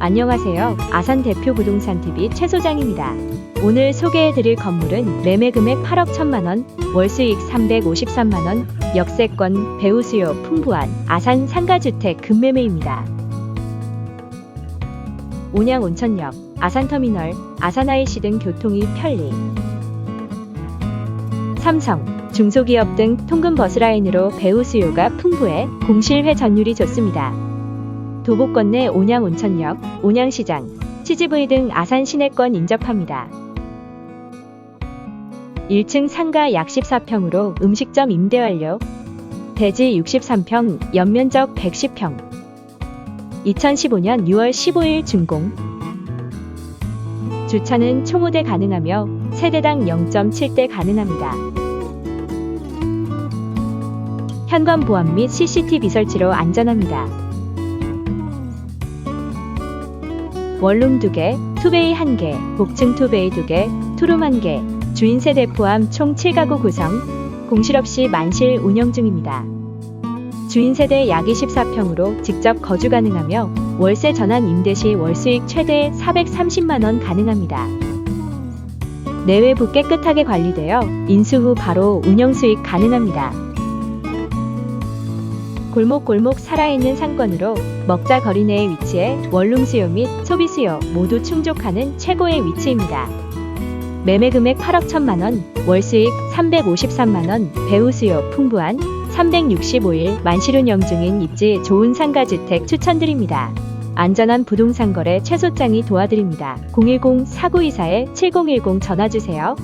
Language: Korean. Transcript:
안녕하세요. 아산 대표 부동산 TV 최 소장입니다. 오늘 소개해드릴 건물은 매매 금액 8억 1천만 원, 월 수익 353만 원, 역세권, 배우 수요 풍부한 아산 상가주택 급매매입니다. 온양 온천역, 아산터미널, 아산IC 등 교통이 편리. 삼성, 중소기업 등 통근 버스라인으로 배우 수요가 풍부해 공실회 전율이 좋습니다. 도보권 내 온양 온천역, 온양시장, CGV 등 아산 시내권 인접합니다. 1층 상가 약 14평으로 음식점 임대 완료. 대지 63평, 연면적 110평. 2015년 6월 15일 준공. 주차는 총 5대 가능하며 세대당 0.7대 가능합니다. 현관 보안 및 CCTV 설치로 안전합니다. 원룸 2개, 투베이 1개, 복층 투베이 2개, 투룸 1개, 주인 세대 포함 총 7가구 구성, 공실 없이 만실 운영 중입니다. 주인 세대 약 24평으로 직접 거주 가능하며 월세 전환 임대 시 월수익 최대 430만원 가능합니다. 내외부 깨끗하게 관리되어 인수 후 바로 운영 수익 가능합니다. 골목골목 살아있는 상권으로 먹자 거리 내에 위치해 원룸 수요 및 소비 수요 모두 충족하는 최고의 위치입니다. 매매 금액 8억 1천만 원, 월 수익 353만 원, 배우 수요 풍부한 365일 만실 운영 중인 입지 좋은 상가 주택 추천드립니다. 안전한 부동산 거래 최소장이 도와드립니다. 010-4924-7010 전화 주세요.